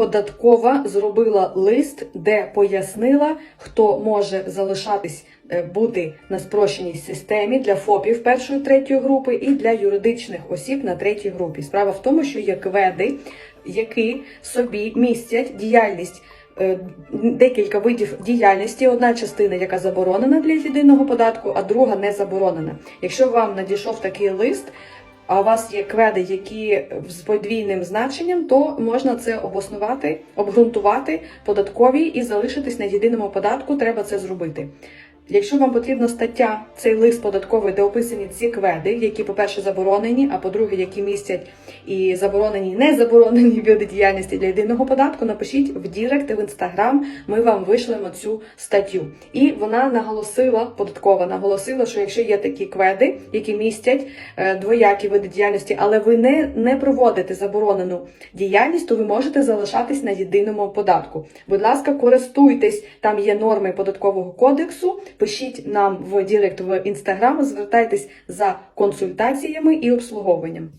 Податкова зробила лист, де пояснила, хто може залишатись е, бути на спрощеній системі для ФОПів першої третьої групи і для юридичних осіб на третій групі. Справа в тому, що є кведи, які собі містять діяльність. е, Декілька видів діяльності. Одна частина, яка заборонена для єдиного податку, а друга не заборонена. Якщо вам надійшов такий лист, а у вас є кведи, які з подвійним значенням, то можна це обоснувати, обґрунтувати податкові і залишитись на єдиному податку. Треба це зробити. Якщо вам потрібна стаття, цей лист податковий, де описані ці кведи, які, по-перше, заборонені, а по-друге, які містять і заборонені, і не заборонені види діяльності для єдиного податку, напишіть в Дірект, в інстаграм. Ми вам вишлемо цю статтю. І вона наголосила, податкова наголосила, що якщо є такі кведи, які містять е, двоякі види діяльності, але ви не, не проводите заборонену діяльність, то ви можете залишатись на єдиному податку. Будь ласка, користуйтесь, там є норми податкового кодексу. Пишіть нам в Дірект в інстаграм, звертайтесь за консультаціями і обслуговуванням.